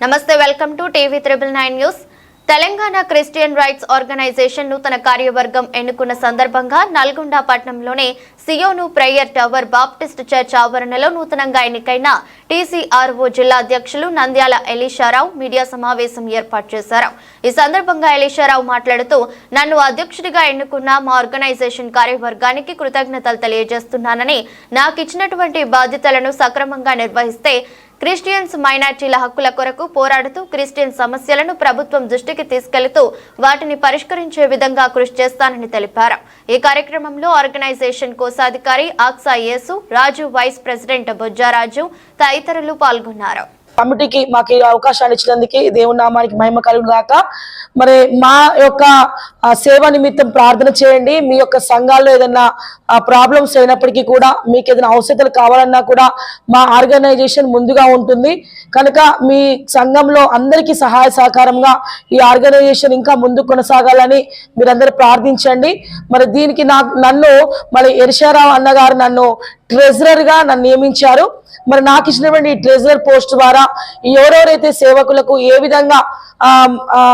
నమస్తే welcome to TV triple nine news. Telangana Christian rights organisation నూతన కార్యవర్గం ఎన్నుకున్న సందర్భంగా నల్గొండ పట్టణంలోని Zion prayer tower Baptist church ఆవరణలో నూతనంగా ఎన్నికైన టీసీఆర్ఓ జిల్లా అధ్యక్షులు నంద్యాల ఎలీషారావు మీడియా సమావేశం ఏర్పాటు చేశారు. ఈ సందర్భంగా ఎలీషారావు మాట్లాడుతూ నన్ను అధ్యక్షుడిగా ఎన్నుకున్న మా ఆర్గనైజేషన్ కార్యవర్గానికి కృతజ్ఞతలు తెలియజేస్తున్నానని నాకు ఇచ్చినటువంటి బాధ్యతలను సక్రమంగా నిర్వహిస్తే క్రిస్టియన్స్ మైనార్టీల హక్కుల కొరకు పోరాడుతూ క్రిస్టియన్ సమస్యలను ప్రభుత్వం దృష్టికి తీసుకెళ్తూ వాటిని పరిష్కరించే విధంగా కృషి చేస్తానని తెలిపారు. ఈ కార్యక్రమంలో ఆర్గనైజేషన్ కోశాధికారి ఆక్సా యేసు రాజు వైస్ ప్రెసిడెంట్ బొజ్జారాజు తదితరులు పాల్గొన్నారు. కమిటీకి మాకు ఈ అవకాశాన్ని ఇచ్చినందుకు దేవుని నామానికి మహిమ కలుగు గాక. మరి మా యొక్క సేవ నిమిత్తం ప్రార్థన చేయండి. మీ యొక్క సంఘాల్లో ఏదైనా ప్రాబ్లమ్స్ అయినప్పటికీ కూడా మీకు ఏదైనా అవసరాలు కావాలన్నా కూడా మా ఆర్గనైజేషన్ ముందుగా ఉంటుంది. కనుక మీ సంఘంలో అందరికీ సహాయ సహకారంగా ఈ ఆర్గనైజేషన్ ఇంకా ముందుకు కొనసాగాలని మీరందరూ ప్రార్థించండి. మరి దీనికి నా నన్ను మరి ఎరిషారావు అన్నగారు నన్ను ట్రెజరర్గా నన్ను నియమించారు. మరి నాకు ఇచ్చినటువంటి ట్రెజరర్ పోస్ట్ ద్వారా ఎవరెవరైతే సేవకులకు ఏ విధంగా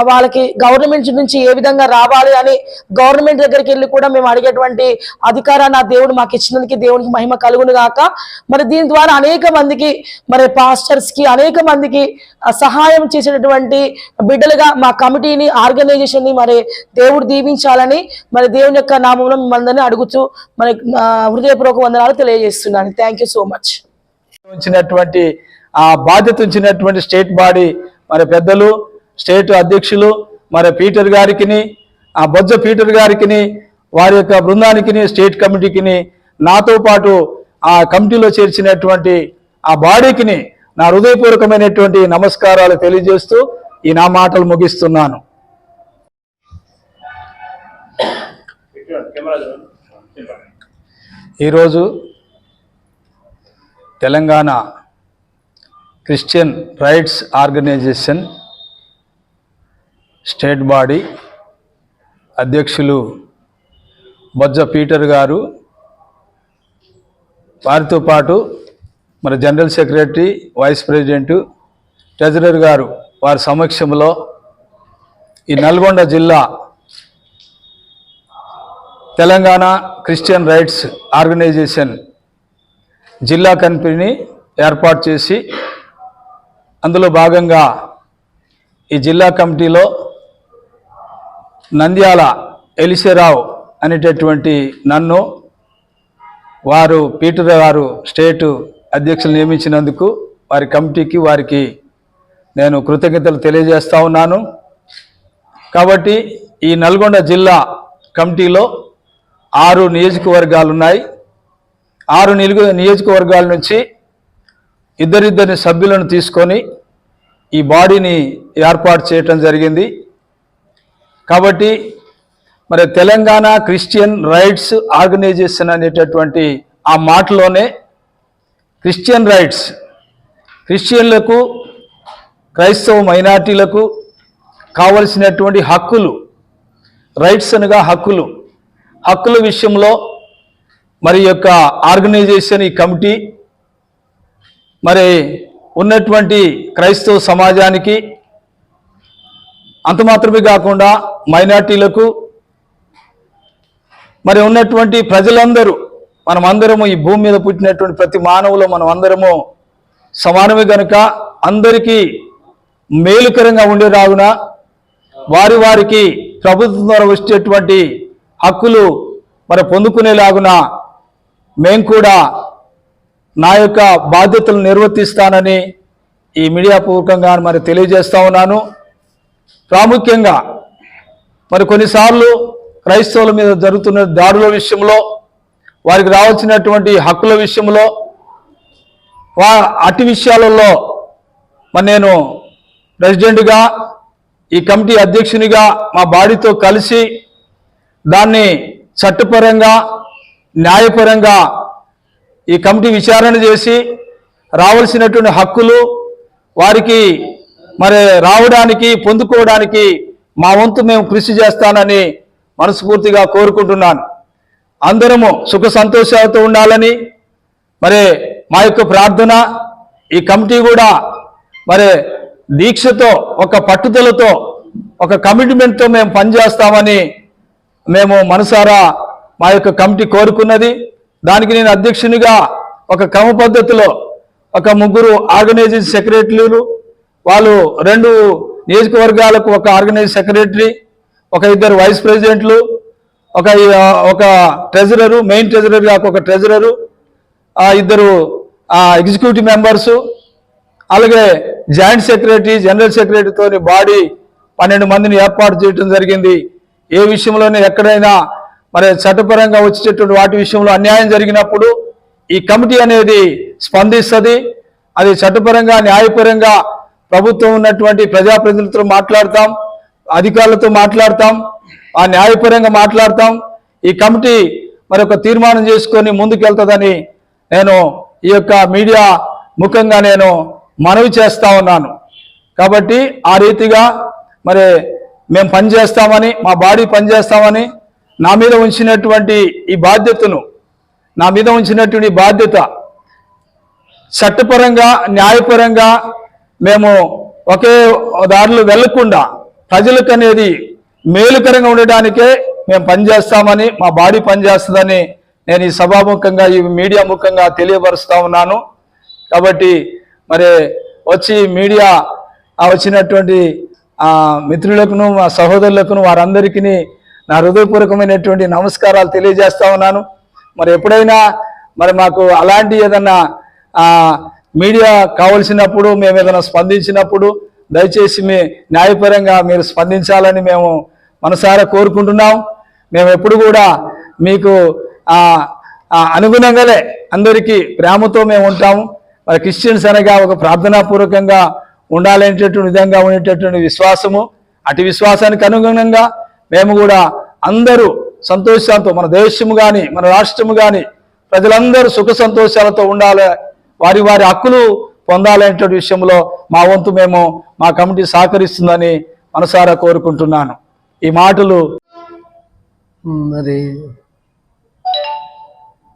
వాళ్ళకి గవర్నమెంట్ నుంచి ఏ విధంగా రావాలి అని గవర్నమెంట్ దగ్గరికి వెళ్ళి కూడా మేము అడిగేటువంటి అధికారాన్ని ఆ దేవుడు మాకు ఇచ్చినందుకు దేవునికి మహిమ కలుగును గాక. మరి దీని ద్వారా అనేక మందికి మరి పాస్టర్స్కి అనేక మందికి సహాయం చేసేటటువంటి బిడ్డలుగా మా కమిటీని ఆర్గనైజేషన్ని మరి దేవుడు దీవించాలని మరి దేవుని యొక్క నామంలో మిమ్మల్ని అడుగుతూ మరి హృదయపూర్వక వందనాలు తెలియజేస్తున్నాను థ్యాంక్ యూ సో మచ్ ఉంచినటువంటి ఆ బాధ్యత ఉంచినటువంటి స్టేట్ బాడీ మరి పెద్దలు స్టేట్ అధ్యక్షులు మరి పీటర్ గారికిని ఆ బొజ్జ పీటర్ గారికిని వారి యొక్క బృందానికిని స్టేట్ కమిటీకిని నాతో పాటు ఆ కమిటీలో చేర్చినటువంటి ఆ బాడీకిని నా హృదయపూర్వకమైనటువంటి నమస్కారాలు తెలియజేస్తూ ఈ నా మాటలు ముగిస్తున్నాను. ఈరోజు Telangana Christian rights organisation state body అధ్యక్షులు బొజ్జ పీటర్ గారు వారితో పాటు మరి general secretary vice president treasurer గారు వారి సమక్షంలో ఈ నల్గొండ జిల్లా తెలంగాణ క్రిస్టియన్ రైట్స్ ఆర్గనైజేషన్ జిల్లా కమిటీని ఏర్పాటు చేసి అందులో భాగంగా ఈ జిల్లా కమిటీలో నంద్యాల ఎలిసేరావు అనేటటువంటి నన్ను వారు పీటర్ గారు స్టేటు అధ్యక్షులు నియమించినందుకు వారి కమిటీకి వారికి నేను కృతజ్ఞతలు తెలియజేస్తూ ఉన్నాను. కాబట్టి ఈ నల్గొండ జిల్లా కమిటీలో ఆరు నియోజకవర్గాలు ఉన్నాయి ఆరు నిలుగు నియోజకవర్గాల నుంచి ఇద్దరిద్దరిని సభ్యులను తీసుకొని ఈ బాడీని ఏర్పాటు చేయటం జరిగింది. కాబట్టి మరి తెలంగాణ క్రిస్టియన్ రైట్స్ ఆర్గనైజేషన్ అనేటటువంటి ఆ మాటలోనే క్రిస్టియన్ రైట్స్ క్రిస్టియన్లకు క్రైస్తవ మైనార్టీలకు కావలసినటువంటి హక్కులు రైట్స్ అనగా హక్కులు హక్కుల విషయంలో మరి యొక్క ఆర్గనైజేషన్ ఈ కమిటీ మరి ఉన్నటువంటి క్రైస్తవ సమాజానికి అంత మాత్రమే కాకుండా మైనార్టీలకు మరి ఉన్నటువంటి ప్రజలందరూ మనం అందరము ఈ భూమి మీద పుట్టినటువంటి ప్రతి మానవులు మనం అందరము సమానమే కనుక అందరికీ మేలుకరంగా ఉండే రాగున వారి వారికి ప్రభుత్వం ద్వారా వచ్చేటువంటి హక్కులు మరి పొందుకునేలాగున మేము కూడా నా యొక్క బాధ్యతలు నిర్వర్తిస్తానని ఈ మీడియా పూర్వకంగా మరి తెలియజేస్తూ ఉన్నాను. ప్రాముఖ్యంగా మరి కొన్నిసార్లు క్రైస్తవుల మీద జరుగుతున్న దాడుల విషయంలో వారికి రావాల్సినటువంటి హక్కుల విషయంలో వా అటు విషయాలలో మరి నేను ప్రెసిడెంట్గా ఈ కమిటీ అధ్యక్షునిగా మా బాడీతో కలిసి దాన్ని చట్టపరంగా న్యాయపరంగా ఈ కమిటీ విచారణ చేసి రావాల్సినటువంటి హక్కులు వారికి మరి రావడానికి పొందుకోవడానికి మా వంతు మేము కృషి చేస్తానని మనస్ఫూర్తిగా కోరుకుంటున్నాను. అందరము సుఖ సంతోషాలతో ఉండాలని మరి మా యొక్క ప్రార్థన ఈ కమిటీ కూడా మరి దీక్షతో ఒక పట్టుదలతో ఒక కమిట్మెంట్తో మేము పనిచేస్తామని మేము మనసారా మా యొక్క కమిటీ కోరుకున్నది. దానికి నేను అధ్యక్షునిగా ఒక క్రమ పద్ధతిలో ఒక ముగ్గురు ఆర్గనైజింగ్ సెక్రటరీలు వాళ్ళు రెండు నియోజకవర్గాలకు ఒక ఆర్గనైజ్ సెక్రటరీ ఒక ఇద్దరు వైస్ ప్రెసిడెంట్లు ఒక ఒక ట్రెజరరు మెయిన్ ట్రెజరర్ కాక ఒక ట్రెజరరు ఇద్దరు ఆ ఎగ్జిక్యూటివ్ మెంబర్సు అలాగే జాయింట్ సెక్రటరీ జనరల్ సెక్రటరీతోని బాడీ పన్నెండు మందిని ఏర్పాటు చేయడం జరిగింది. ఏ విషయంలోనే ఎక్కడైనా మరి చట్టపరంగా వచ్చేటటువంటి వాటి విషయంలో అన్యాయం జరిగినప్పుడు ఈ కమిటీ అనేది స్పందిస్తుంది. అది చట్టపరంగా న్యాయపరంగా ప్రభుత్వం ఉన్నటువంటి ప్రజాప్రతినిధులతో మాట్లాడతాం అధికారులతో మాట్లాడతాం ఆ న్యాయపరంగా మాట్లాడతాం. ఈ కమిటీ మరి ఒక తీర్మానం చేసుకొని ముందుకెళ్తుందని నేను ఈ యొక్క మీడియా ముఖంగా నేను మనవి చేస్తా ఉన్నాను. కాబట్టి ఆ రీతిగా మరి మేము పనిచేస్తామని మా బాడీ పనిచేస్తామని నా మీద ఉంచినటువంటి ఈ బాధ్యతను నా మీద ఉంచినటువంటి బాధ్యత చట్టపరంగా న్యాయపరంగా మేము ఒకే దారిలో వెళ్ళకుండా ప్రజలకు అనేది మేలుకరంగా ఉండడానికే మేము పనిచేస్తామని మా బాడీ పనిచేస్తుందని నేను ఈ సభాముఖంగా ఈ మీడియా ముఖంగా తెలియపరుస్తా ఉన్నాను. కాబట్టి మరి వచ్చి మీడియా వచ్చినటువంటి మిత్రులకును మా సహోదరులకును వారందరికీ నా హృదయపూర్వకమైనటువంటి నమస్కారాలు తెలియజేస్తా ఉన్నాను. మరి ఎప్పుడైనా మరి మాకు అలాంటి ఏదన్నా మీడియా కావలసినప్పుడు మేము ఏదైనా స్పందించినప్పుడు దయచేసి మీ న్యాయపరంగా మీరు స్పందించాలని మేము మనసారా కోరుకుంటున్నాం. మేము ఎప్పుడు కూడా మీకు అనుగుణంగానే అందరికీ ప్రేమతో మేము ఉంటాము. మరి క్రిస్టియన్స్ అనగా ఒక ప్రార్థనాపూర్వకంగా ఉండాలనేటటువంటి విధంగా ఉండేటటువంటి విశ్వాసము. అటు విశ్వాసానికి అనుగుణంగా మేము కూడా అందరూ సంతోషంతో మన దేశము కానీ మన రాష్ట్రము కానీ ప్రజలందరూ సుఖ సంతోషాలతో ఉండాలి. వారి వారి హక్కులు పొందాలనేటువంటి విషయంలో మా వంతు మేము మా కమిటీ సహకరిస్తుందని మనసారా కోరుకుంటున్నాను. ఈ మాటలు మరి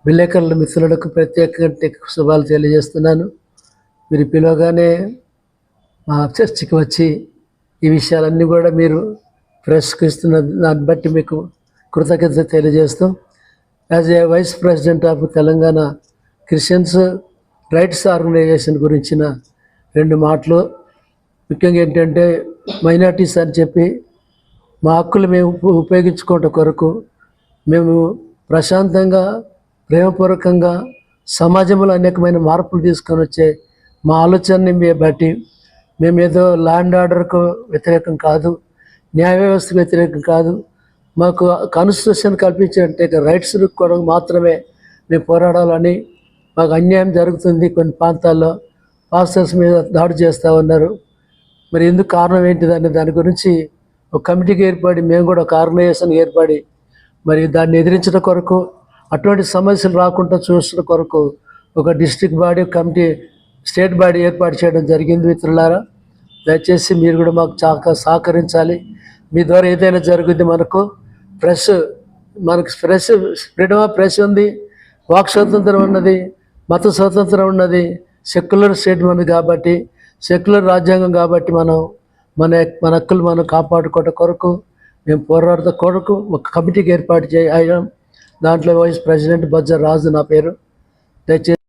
విలేకరుల మిత్రులకు ప్రత్యేకంగా శుభాలు తెలియజేస్తున్నాను. మీరు పిలవగానే మా చర్చికి వచ్చి ఈ విషయాలన్నీ కూడా మీరు ప్రశ్నిస్తున్న దాన్ని బట్టి మీకు కృతజ్ఞత తెలియజేస్తూ as a vice president of Telangana Christians rights organisation గురించిన రెండు మాటలు. ముఖ్యంగా ఏంటంటే మైనార్టీస్ అని చెప్పి మా హక్కులు మేము ఉపయోగించుకోవటం కొరకు మేము ప్రశాంతంగా ప్రేమపూర్వకంగా సమాజంలో అనేకమైన మార్పులు తీసుకొని వచ్చే మా ఆలోచనని బట్టి మేము ఏదో ల్యాండ్ ఆర్డర్కు వ్యతిరేకం కాదు. న్యాయ వ్యవస్థకు వ్యతిరేకం కాదు. మాకు కాన్స్టిట్యూషన్ కల్పించే రైట్స్ కూడా మాత్రమే మేము పోరాడాలని మాకు అన్యాయం జరుగుతుంది కొన్ని ప్రాంతాల్లో. పాస్టర్స్ మీద దాడి చేస్తూ ఉన్నారు. మరి ఎందుకు కారణం ఏంటిదని దాని గురించి ఒక కమిటీకి ఏర్పడి మేము కూడా ఒక ఆర్గనైజేషన్ ఏర్పడి మరి దాన్ని ఎదిరించడం కొరకు అటువంటి సమస్యలు రాకుండా చూసిన కొరకు ఒక district body committee state body ఏర్పాటు చేయడం జరిగింది మిత్రులారా. దయచేసి మీరు కూడా మాకు చాక సహకరించాలి. మీ ద్వారా ఏదైనా జరుగుద్ది మనకు. ప్రెస్ మనకు ప్రెస్ ఫ్రీడమ్ ఆఫ్ ప్రెస్ ఉంది. వాక్ స్వాతంత్రం ఉన్నది మత స్వాతంత్రం ఉన్నది. సెక్యులర్ స్టేట్ మనది కాబట్టి సెక్యులర్ రాజ్యాంగం కాబట్టి మనం మన మన హక్కులు మనం కాపాడుకోవడం కొరకు మేము పోరాడత కొరకు ఒక కమిటీకి ఏర్పాటు చేయడం దాంట్లో వైస్ ప్రెసిడెంట్ బజ్జర్ రాజు నా పేరు. దయచేసి